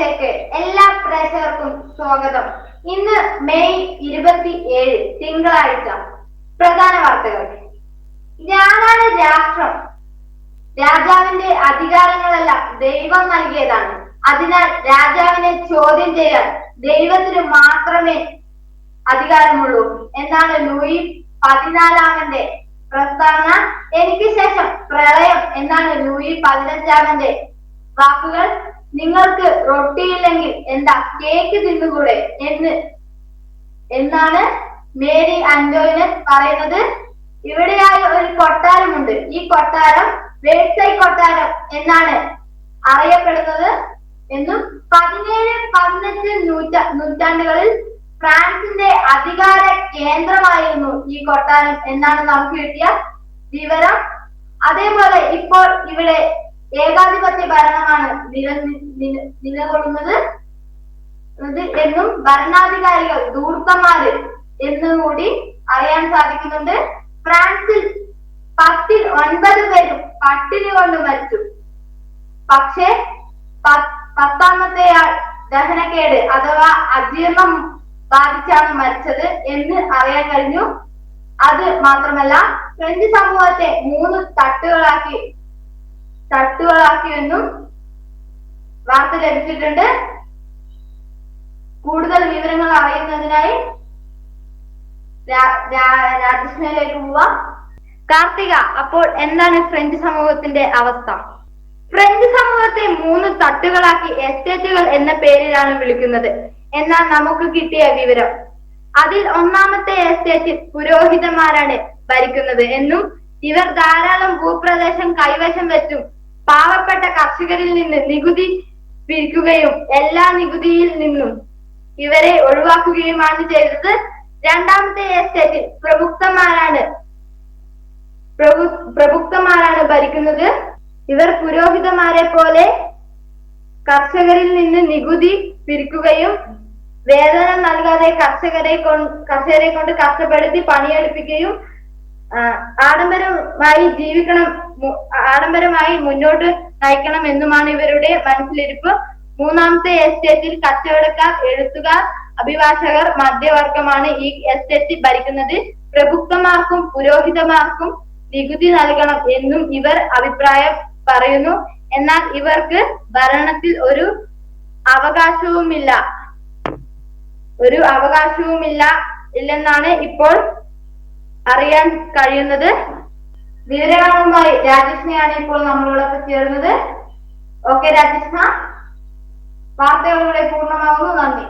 വാർത്തയിലേക്ക് എല്ലാ പ്രേക്ഷകർക്കും സ്വാഗതം. ഇന്ന് മെയ് ഇരുപത്തി ഏഴ് തിങ്കളാഴ്ച. പ്രധാന വാർത്തകൾ. ഞാനാണ് രാഷ്ട്രം. രാജാവിന്റെ അധികാരങ്ങളെല്ലാം ദൈവം നൽകിയതാണ്. അതിനാൽ രാജാവിനെ ചോദ്യം ചെയ്യാൻ ദൈവത്തിന് മാത്രമേ അധികാരമുള്ളൂ. എന്നാണ് ലൂയി പതിനാലാമന്റെ പ്രസ്താവന. എനിക്ക് ശേഷം പ്രളയം എന്നാണ് ലൂയി പതിനഞ്ചാമന്റെ വാക്കുകൾ. നിങ്ങൾക്ക് റൊട്ടിയില്ലെങ്കിൽ എന്താ കേക്ക് തിന്നുകൂടെ എന്ന് എന്നാണ് മേരി അന്റോയിന് പറയുന്നത്. ഇവിടെയായി ഒരു കൊട്ടാരമുണ്ട്. ഈ കൊട്ടാരം വേഴ്സൈ കൊട്ടാരം എന്നാണ് അറിയപ്പെടുന്നത് എന്നും പതിനേഴ് പതിനെട്ട് നൂറ്റ നൂറ്റാണ്ടുകളിൽ ഫ്രാൻസിന്റെ അധികാര കേന്ദ്രമായിരുന്നു ഈ കൊട്ടാരം എന്നാണ് നമുക്ക് കിട്ടിയ വിവരം. അതേപോലെ ഇപ്പോൾ ഇവിടെ ഏകാധിപത്യ ഭരണമാണ് നില നില- നിലകൊള്ളുന്നത്. എന്നും ഭരണാധികാരികൾ ദൂർത്തമാര് എന്നും കൂടി അറിയാൻ സാധിക്കുന്നുണ്ട്. ഫ്രാൻസിൽ പത്തിൽ ഒൻപത് പേരും പട്ടിണി കൊണ്ട് മരിച്ചു. പക്ഷേ പത്താമത്തെയാൾ ദഹനക്കേട് അഥവാ അജീർണം ബാധിച്ചാണ് മരിച്ചത് എന്ന് അറിയാൻ കഴിഞ്ഞു. അത് മാത്രമല്ല ഫ്രഞ്ച് സമൂഹത്തെ മൂന്ന് തട്ടുകളാക്കി തട്ടുകളാക്കിയെന്നും വാർത്ത ലഭിച്ചിട്ടുണ്ട്. കൂടുതൽ വിവരങ്ങൾ അറിയുന്നതിനായി രാജസ്ഥാനിലേക്ക് പോവാം. കാർത്തിക അപ്പോൾ എന്താണ് ഫ്രഞ്ച് സമൂഹത്തിന്റെ അവസ്ഥ? ഫ്രഞ്ച് സമൂഹത്തെ മൂന്ന് തട്ടുകളാക്കി എസ്റ്റേറ്റുകൾ എന്ന പേരിലാണ് വിളിക്കുന്നത്. എന്നാൽ നമുക്ക് കിട്ടിയ വിവരം അതിൽ ഒന്നാമത്തെ എസ്റ്റേറ്റിൽ പുരോഹിതന്മാരാണ് ഭരിക്കുന്നത് എന്നും ഇവർ ധാരാളം ഭൂപ്രദേശം കൈവശം വെച്ചും പാവപ്പെട്ട കർഷകരിൽ നിന്ന് നികുതി പിരിക്കുകയും എല്ലാ നികുതിയിൽ നിന്നും ഇവരെ ഒഴിവാക്കുകയുമാണ് ചെയ്തത്. രണ്ടാമത്തെ എസ്റ്റേറ്റിൽ പ്രഭുക്തമാരാണ് പ്രഭു പ്രഭുക്തമാരാണ് ഭരിക്കുന്നത്. ഇവർ പുരോഹിതമാരെ പോലെ കർഷകരിൽ നിന്ന് നികുതി പിരിക്കുകയും വേതനം നൽകാതെ കർഷകരെ കൊണ്ട് കർഷകരെ കൊണ്ട് കഷ്ടപ്പെടുത്തി പണിയെടുപ്പിക്കുകയും ആഡംബരമായി ജീവിക്കണം ആഡംബരമായി മുന്നോട്ട് നയിക്കണം എന്നുമാണ് ഇവരുടെ മനസ്സിലിരിപ്പ്. മൂന്നാമത്തെ എസ്റ്റേറ്റിൽ കച്ചവടക്കാർ എഴുത്തുകാർ അഭിഭാഷകർ മധ്യവർഗമാണ് ഈ എസ്റ്റേറ്റ് ഭരിക്കുന്നത്. പ്രഭുക്തമാർക്കും പുരോഹിതമാർക്കും നികുതി നൽകണം എന്നും ഇവർ അഭിപ്രായം പറയുന്നു. എന്നാൽ ഇവർക്ക് ഭരണത്തിൽ ഒരു അവകാശവുമില്ല. ഒരു അവകാശവുമില്ല ഇല്ലെന്നാണ് ഇപ്പോൾ അറിയാൻ കഴിയുന്നത് വിവരങ്ങളുമായി രാജകൃഷ്ണയാണ് ഇപ്പോൾ നമ്മളോടൊപ്പം ചേർന്നത് ഓക്കെ രാജകൃഷ്ണ വാർത്തകളിലൂടെ പൂർണമാകുന്നു നന്ദി.